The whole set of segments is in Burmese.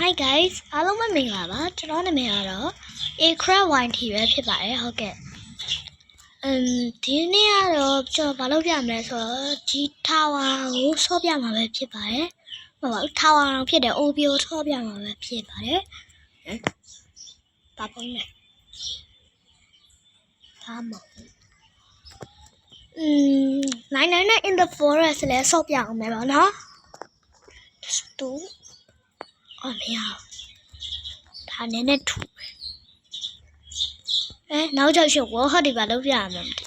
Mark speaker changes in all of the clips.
Speaker 1: Hi guys အားလုံးပဲမင်္ဂလာပါကျွန်တော်နာမည်ကတော့ Acra Wine Tea ပဲဖြစ်ပါတယ်ဟုတ်ကဲ့အမ်ဒီနေ့ကတော့ကျွန်တော်ဘာလုပ်ပြမလဲဆိုတော့ဒီ tower ကိုဆော့ပြမှာပဲဖြစ်ပါတယ်ဟိုပါ tower အောင်ဖြစ်တယ် OBO ဆော့ပြမှာပဲဖြစ်ပါတယ်ဟမ်ပါပုံနဲ့ဒါမဟုတ်อืม999 in the forest လဲဆော့ပြအောင်မယ်ပါနော်တူ အော်မရဘူးဒါနည်းနည်းထူပဲအဲနောက်ကြောက်ရှုပ်ဝဟတ်ဒီပါလုပ်ပြရမယ်မသိ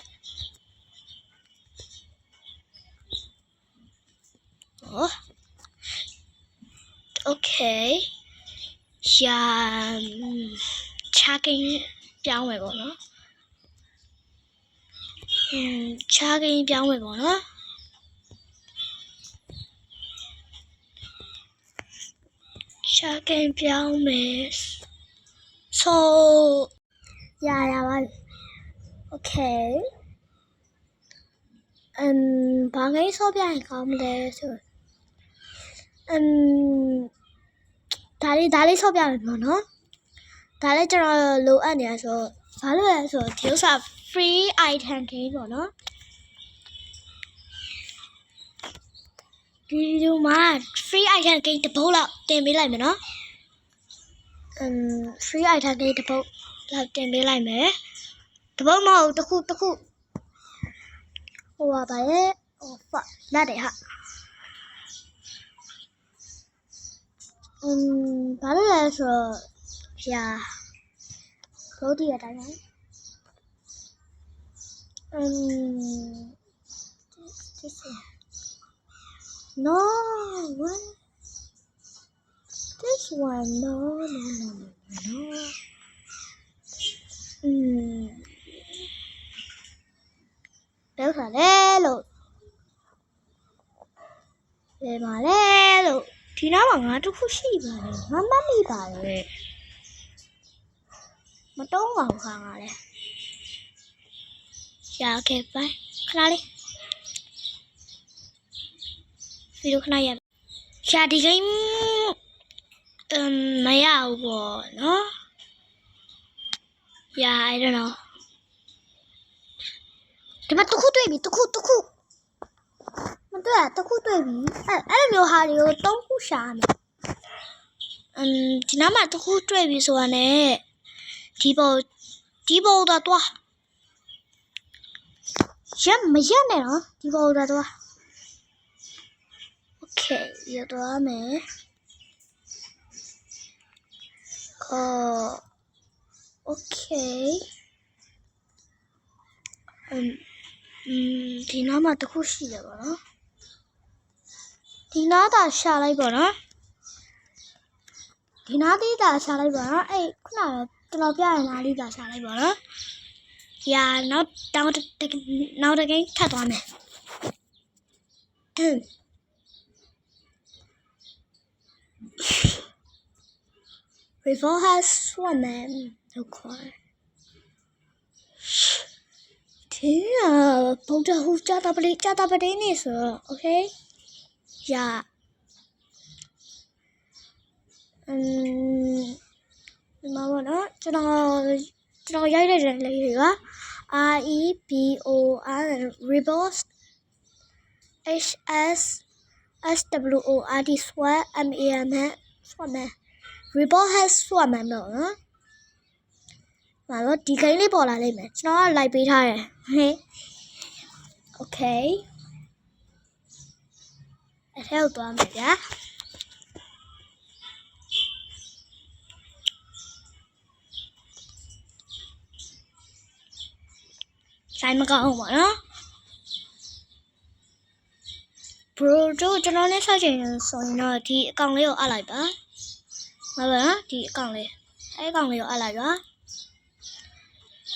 Speaker 1: ဟော okay ရှာချာကင်းပြောင်းမယ်ပေါ့နော်อืมချာကင်းပြောင်းမယ်ပေါ့နော် ရှာခင်ပြောင်းမယ်ဆိုရရပါ Okay အမ်ဘာငယ်ဆိုပြရင်ကောင်းမလဲဆိုအမ်ဒါလေးဒါလေးဆိုပြမယ်ပေါ့နော်ဒါလည်းကျွန်တော်လိုအပ်နေရဆိုဘာလို့လဲဆိုဒီဥစ္စာ free item game ပေါ့နော်ဒီလိုမှာ free item game တစ်ပုတ်လောက်တင်ပေးလိုက်မယ်နော်အမ် free item game တစ်ပုတ်လောက်တင်ပေးလိုက်မယ်တစ်ပုတ်မဟုတ်တစ်ခုတစ်ခုဟိုပါပါရဲ့ဟို fuck လက်တယ်ဟာအမ်ဘာလို့လဲဆိုတော့ဖြာဘုဒ္ဓရတိုင်းပဲအမ် this is No, what? This one, no, no, no, no, no. Hmm. လောက်ခါလဲလို့လေပါလဲလို့ဒီနားမှာငါတစ်ခုရှိပါတယ်ငါမမိပါတယ်မတုံးပါဘူးခါငါလဲရခဲ့ပိုင်ခဏလေး ဗီ ဒီယိုခဏရရှာဒီဂိမ်းအမ်မရဘူးပေါ့နော် Yeah I don't know ဒီမှာတစ်ခုတွေ့ပြီတစ်ခုတစ်ခုမတွေ့ရတစ်ခုတွေ့ပြီအဲ့အဲ့လိုမျိုးဟာတွေကိုသုံးခုရှာမယ်အမ်ဒီနားမှာတစ်ခုတွေ့ပြီဆိုတာ ਨੇ ဒီပေါ်ဒီပေါ်တော့တွားရမရနဲ့နော်ဒီပေါ်တော့တွား Okay, yo dame. Oh, okay. Um, ဒီနားမှာတစ်ခုရှိတယ်ပေါ့နော်ဒီနားသာရှာလိုက်ပေါ့နော်ဒီနားသေးသာရှာလိုက်ပေါ့နော်အဲ့ခုနကတော်တော်ပြရနားလေးသာရှာလိုက်ပေါ့နော်ညာနောက်တောင်းနောက်တစ်ကိန်းထပ်သွားမယ် River has swimmen လို့ခေါ်တယ်။ဒီကဗုဒ္ဓဟူကြတာပလေးကြတာပလေးနေဆိုတော့ okay ရအမ်ဒီမှာပေါ့နော်ကျွန်တော်ကျွန်တော်ရိုက်လိုက်တဲ့လေးတွေက R E B O R Rebels H S S W O R D swat M A M နဲ့ swimmen Rebel has swimmen တော့နော်။ဒါတော့ဒီကိန်းလေးပေါ်လာလိမ့်မယ်။ကျွန်တော်ကလိုက်ပေးထားတယ်။ဟေး။ Okay ။အဲ့ထဲကိုသွားမယ်ဗျာ။ဆိုင်မကောင်းဘူးပေါ့နော်။ bro တို့ကျွန်တော်နဲ့ဆက်ချင်ဆိုရင်တော့ဒီအကောင့်လေးကိုအပ်လိုက်ပါ။ဟုတ်ပါနော်ဒီအကောင့်လေးအဲအကောင့်လေးကိုအပ်လိုက်ပါ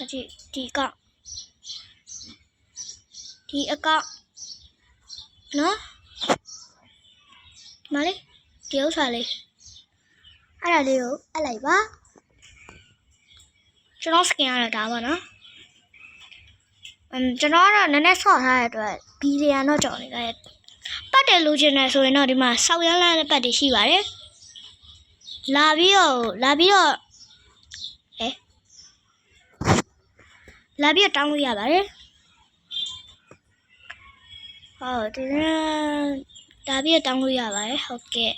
Speaker 1: ဒီဒီအကောင့်ဒီအကောင့်နော်ဒီမလေးဒီဥစ္စာလေးအဲ့ဒါလေးကိုအပ်လိုက်ပါကျွန်တော်စကင်ရတာဒါပါနော်အမ်ကျွန်တော်ကတော့နည်းနည်းဆော့ထားတဲ့အတွက်ဘီလီယံတော့ကြော်နေတယ် ပတ်တယ်လို့ချင်တယ်ဆိုရင်တော့ဒီမှာစောက်ရမ်းလာတဲ့ပတ်တွေရှိပါတယ်လာပြီးတော့လာပြီးတော့ဟဲ့လာပြီးတော့တောင်းလို့ရပါတယ်ဟုတ်တယ်လာပြီးတော့တောင်းလို့ရပါတယ်ဟုတ်ကဲ့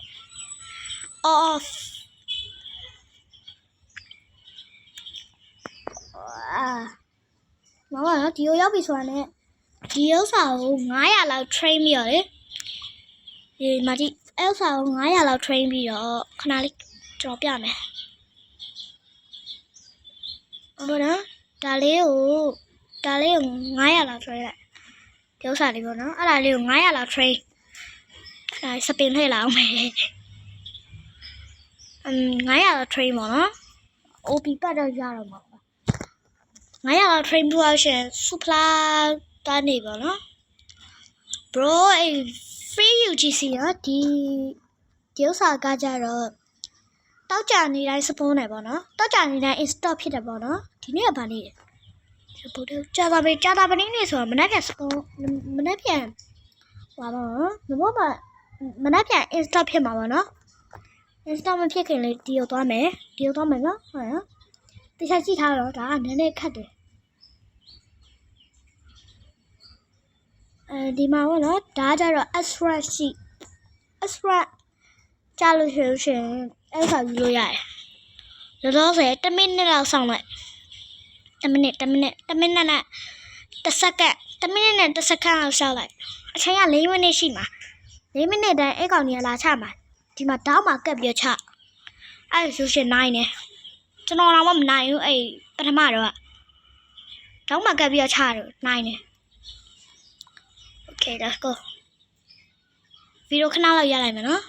Speaker 1: off အာမမနော်ဒီကိုရောက်ပြီဆိုတာနဲ့ဒီဥစ္စာကို900လောက် train ပြီးတော့လေ ဒီမာဒီဥစ္စာကို900လောက် train ပြီးတော့ခဏလေးကျွန်တော်ပြမယ်ဟုတ်နော်ဒါလေးကိုဒါလေးကို900လောက် train လိုက်ဒီဥစ္စာလေးပေါ့နော်အဲ့ဒါလေးကို900လောက် train ဒါစပင်လှည့်လာအောင်မယ်အမ်900လောက် train ပေါ့နော် OP ပတ်တော့ရတော့မှာပါ900လောက် train ပြီးတော့ရှင် supply ကနေပေါ့နော် bro အဲ့ free UGC ရဒီဒီဥစ္စာကကြတော့တောက်ကြနေတိုင်း spawn နေပေါ့နော်တောက်ကြနေတိုင်း install ဖြစ်တယ်ပေါ့နော်ဒီနေ့ကဘာနေ့လဲဒီဘုဒ္ဓကြာတာပဲကြာတာပဲနေ့ဆိုတော့မနေ့က spawn မနေ့ပြန်ဟွာပါနော်မဘောပါမနေ့ပြန် install ဖြစ်မှာပေါ့နော် install မဖြစ်ခင်လေးဒီကိုသွားမယ်ဒီကိုသွားမယ်နော်ဟုတ်ရတခြားကြည့်ထားတော့ဒါကနည်းနည်းခက်တယ် အဲဒီမှာပေါ့နော်ဒါကြတော့ extra ရှိ extra ကြားလို့ရှိလို့ရှိရင်အဲ့ဒါယူလို့ရတယ်လောလောဆယ်1မိနစ်လောက်စောင့်လိုက်1မိနစ်1မိနစ်1မိနစ်နဲ့1စက္ကန့်1မိနစ်နဲ့1စက္ကန့်လောက်စောင့်လိုက်အချိန်က4မိနစ်ရှိမှာ4မိနစ်တည်းအဲ့ကောင်ကြီးကလာချမှာဒီမှာတောင်းမှာကပ်ပြီးချအဲ့ဆိုရှင်နိုင်တယ်ကျွန်တော်တော့မနိုင်ဘူးအဲ့ပထမတော့ကတောင်းမှာကပ်ပြီးချတယ်နိုင်တယ် Okay let's go ဗီဒီယိုခဏလောက်ရလိုက်မယ်နော်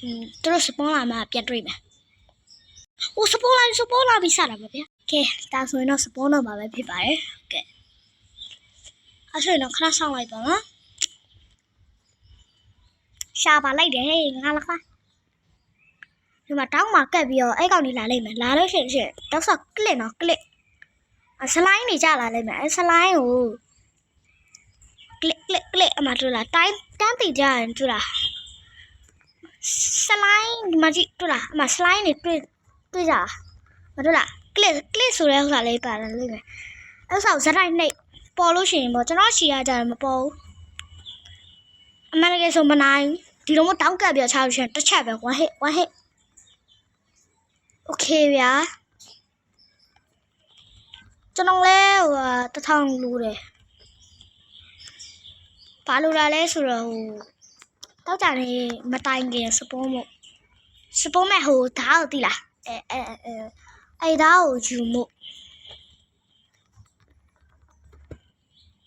Speaker 1: อืมသူတို့စပွန်လာမှပြန်တွေ့မယ်။အိုးစပွန်လာစပွန်လာပြီးစတာပါဗျာ။ Okay ဒါဆိုရင်တော့စပွန်တော့မှာပဲဖြစ်ပါတယ်။ Okay အဲ့ဆိုရင်တော့ခဏဆောင်လိုက်ပါနော်။ရှာပါလိုက်တယ်ဟေးငါလာခါဒီမှာတောင်းမှာကက်ပြီးတော့အဲ့ကောင်ကြီးလာလိုက်မယ်လာလို့ရှိရင်ရှိရင်တောက်ဆော့ကလစ်နော်ကလစ်အစလိုင်းနေကြလာလိုက်မယ်အဲ့စလိုင်းကို ကလစ်ကလစ်ကလစ်အမတို့လာတိုင်းတန်းတည်ကြရင်တို့လားစလိုင်းဒီမှာကြည့်တွေ့လားအမစလိုင်းနေတွေ့တွေ့ကြလားမတွေ့လားကလစ်ကလစ်ဆိုတဲ့ဥစ္စာလေးပါတယ်လိမ့်မယ်အဲ့ဥစ္စာကိုဇက်တိုင်းနှိပ်ပေါ်လို့ရှိရင်ပေါ့ကျွန်တော်ရှီရကြတယ်မပေါ်ဘူးအမှန်တကယ်ဆိုမနိုင်ဘူးဒီလိုမျိုးတောင်းကပ်ပြချလို့ရှိရင်တစ်ချက်ပဲ one hit one hit okay ဗျာကျွန်တော်လဲဟိုတထောင်လူတယ် ဘာလို့လာလဲဆိုတော့ဟိုတောက်ကြနေမတိုင်ခင်စပုံးမို့စပုံးမဲ့ဟိုဓာတ်ကိုတိလားအဲအဲအဲအဲဓာတ်ကိုယူမို့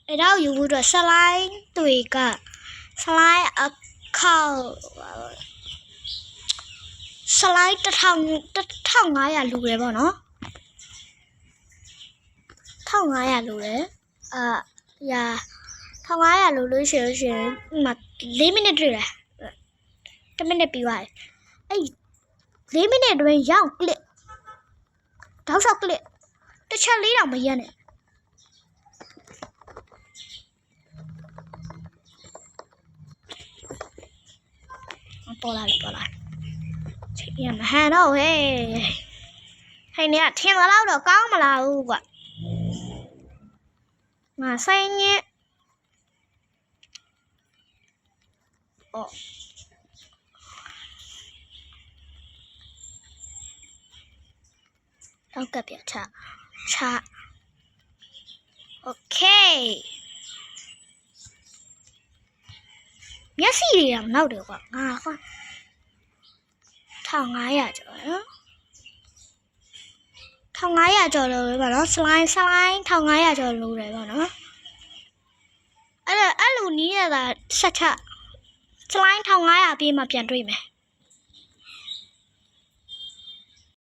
Speaker 1: အဲဓာတ်ကိုယူဖို့အတွက်ဆလိုင်းတွေကဆလိုင်းအခောက်ဆလိုင်းတစ်ထောင်1500လူတယ်ပေါ့နော်1500လူတယ်အာရာ 1500လူလို့ရှိလို့ရှိရင်ဥမာ4မိနစ်တွေ့တယ်1မိနစ်ပြီးသွားတယ်အဲ့4မိနစ်အတွင်းရောက်ကလစ်တောက်လျှောက်ကလစ်တစ်ချက်လေးတောင်မရက်နဲ့ပေါ်လာပြီပေါ်လာချိန်ရမဟန်တော့ဟဲ့ဟိုင်နေကထင်သလောက်တော့ကောင်းမလားဘူးကွငါဆိုင်ညစ် 哦。တော့ကပ်ပြချချ Okay မျက်စိတွေတော့နောက်တယ်ကွာငါကွာ1500ကျော်နော်1500ကျော်လို့ပဲပေါ့နော် slime slime 1500ကျော်လို့တယ်ပေါ့နော်အဲ့ဒါအဲ့လိုနီးရတာဆက်ချ စလိုင်း1500ပြေးမှပြန်တွေ့မယ်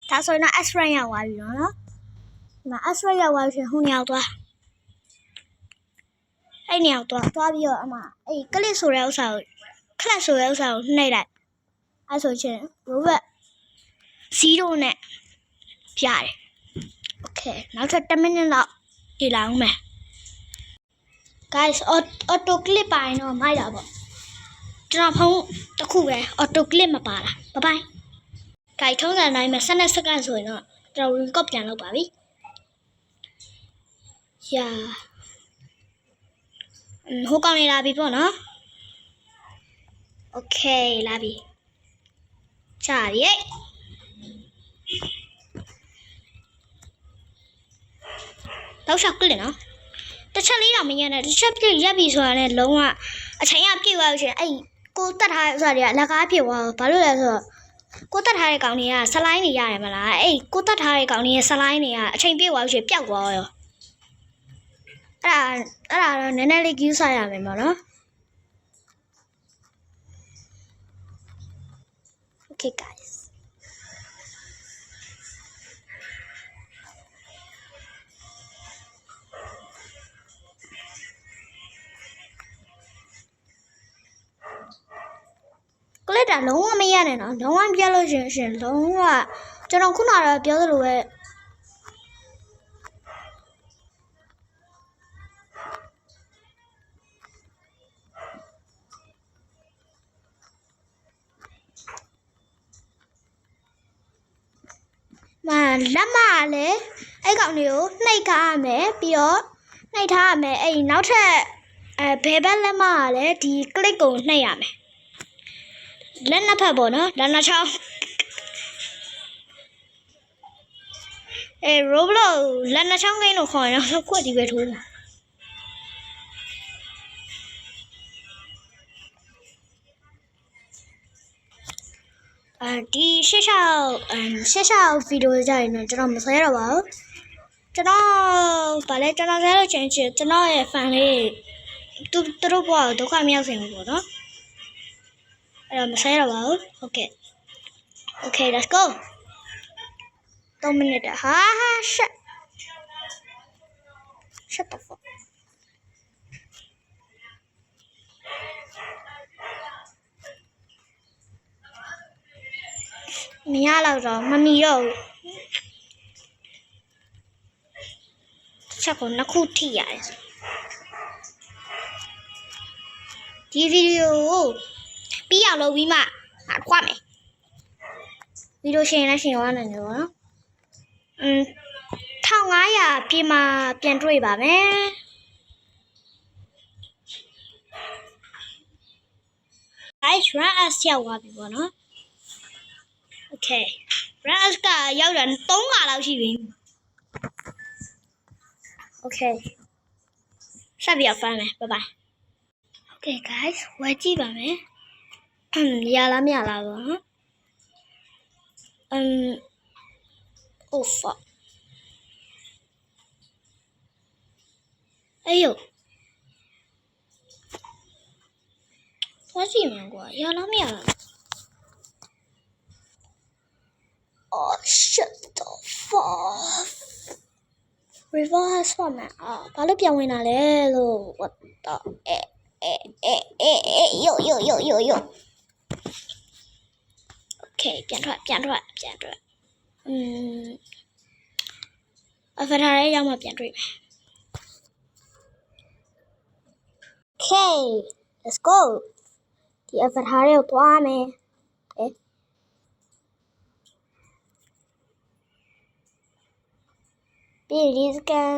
Speaker 1: ဒါဆိုရင်တော့ S rank ရောက်သွားပြီနော်နော်ဒီမှာ S rank ရောက်သွားပြီဟိုညောက်သွားအဲ့ညောက်သွားသွားပြီးတော့အမအဲ့ကလစ်ဆိုတဲ့ဥစ္စာကိုခလက်ဆိုတဲ့ဥစ္စာကိုနှိပ်လိုက်အဲ့ဆိုချင်း robot 0နဲ့ပြတယ် Okay နောက်ထပ်10မိနစ်လောက်ကြည့်လိုက်အောင်မယ် guys auto clip ပိုင်းတော့မိုက်တာပေါ့ ကျွန်တော်ဖုန်းတစ်ခုပဲ auto clip မပါတာဘိုင်ဘိုင်ဂိုက်ထုံးစံတိုင်းမှာ12စက္ကန့်ဆိုရင်တော့ကျွန်တော် record ပြန်လုပ်ပါပြီ။ယာအမ်ဟိုကောင်နေလာပြီပေါ့နော်။ Okay လာပြီ။ချာပြီ။တော့ရှောက်ကလေးနော်။တစ်ချက်လေးတော့မရနဲ့တစ်ချက်ပြည့်ရက်ပြီဆိုတာနဲ့လုံးဝအချိန်ကပြည့်သွားလို့ရှိရင်အဲ့ ကိုတတ်ထားတဲ့ဥစ္စာတွေကအလကားဖြစ်သွားဘာလို့လဲဆိုတော့ကိုတက်ထားတဲ့ကောင်တွေကဆလိုင်းနေရတယ်မလားအေးကိုတက်ထားတဲ့ကောင်တွေရဲ့ဆလိုင်းတွေကအချိန်ပြည့်သွားလို့ရှိရင်ပျောက်သွားရောအဲ့ဒါအဲ့ဒါတော့နည်းနည်းလေး view ဆိုင်ရမယ်ပေါ့နော် Okay guys ကလစ်တာလုံးဝမရနဲ့နော်လုံးဝပြတ်လို့ရှရင်ရှင်လုံးဝကျွန်တော်ခုနကတော့ပြောသလိုပဲမလက်မလည်းအဲ့ကောင်တွေကိုနှိပ်ကားရမယ်ပြီးတော့နှိပ်ထားရမယ်အဲ့ဒီနောက်ထပ်အဲဘယ်ဘက်လက်မကလည်းဒီ click ကိုနှိပ်ရမယ် လက်နှစ်ဖက်ပေါ့နော်လက်နှစ်ချောင်းအဲ Roblox လက်နှစ်ချောင်းကိန်းလို့ခေါ်ရင်တော့ခွက်ဒီပဲထိုးတာအဲဒီရှေ့လျှောက်အမ်ရှေ့လျှောက်ဗီဒီယိုကြရင်တော့ကျွန်တော်မဆွဲတော့ပါဘူးကျွန်တော်ဗာလဲကျွန်တော်ဆွဲလို့ချင်းချင်းကျွန်တော်ရဲ့ fan လေးသူသူတို့ဘဝကိုဒုက္ခမရောက်စေဘူးပေါ့နော် အဲ့တော့မဆိုင်တော့ပါဘူးဟုတ်ကဲ့ Okay let's go 3မိနစ်တာဟာ shit shut the fuck မရတော့တော့မမီတော့ဘူးချက်ကိုနှစ်ခုထိရတယ်ဆိုဒီဗီဒီယိုကို ပြီးအောင်လုပ်ပြီးမှငါခွာမယ်ဗီဒီယိုရှင်လည်းရှင်သွားနိုင်တယ်ပေါ့နော်อืม1500ပြင်မှာပြန်တွေ့ပါမယ် guys run as ရောက်သွားပြီပေါ့နော် okay run as ကရောက်တာ3ခါလောက်ရှိပြီ okay ဆက်ပြီးတော့ဖမ်းမယ် bye bye okay guys ဝယ်ကြည့်ပါမယ် Eh, ya lamia lago, eh, ofa, shut off revolt has fallen out 把它 e, e, e, e, e, yo, yo, yo. ယို Okay ပြန်ထွက်ပြန်ထွက်ပြန်ထွက်อืมအဖထားရဲရောက်မှပြန်တွေ့မယ် Okay let's go ဒီအဖထားရဲကိုသွားမယ်အဲပြီးရင်ဒီစကန်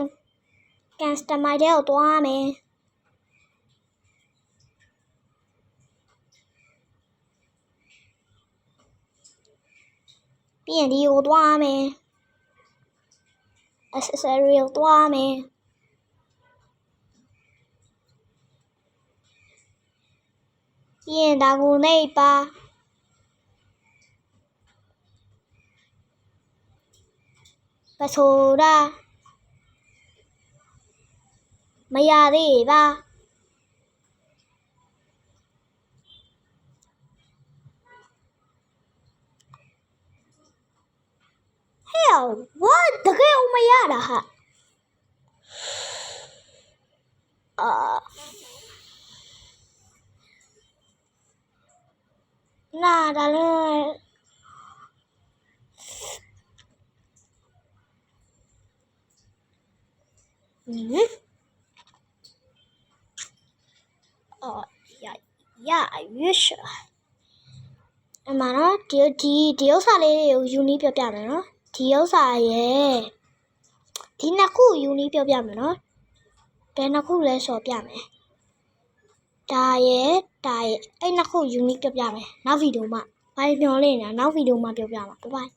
Speaker 1: ကန်စတမိုက်တဲ့ကိုသွားမယ် ပြီးရင်ဒီကိုသွားမယ် accessory ကိုသွားမယ်ပြီးရင်ဒါကိုနှိပ်ပါပဆိုတာ မရသေးပါဟဲ့ what တကယ်ဦးမရတာဟာအာနာဒါလည်းဟင်အော်ရရရွှေ့အမှနော်ဒီဒီဒီဥစ္စာ လေးတွေကိုယူနီးပြောပြမယ်နော်ဒီဥစ္စာရဲ့ဒီနှစ်ခုယူနီးပြောပြမယ်နော်ဘယ်နှစ်ခုလဲဆိုပြမယ်ဒါရဲ့ဒါရဲ့အဲ့နှစ်ခုယူနီးပြောပြမယ်နောက်ဗီဒီယိုမှာဘာမျောလေးနေတာနောက်ဗီဒီယိုမှာပြောပြမှာဘိုင်ဘိုင်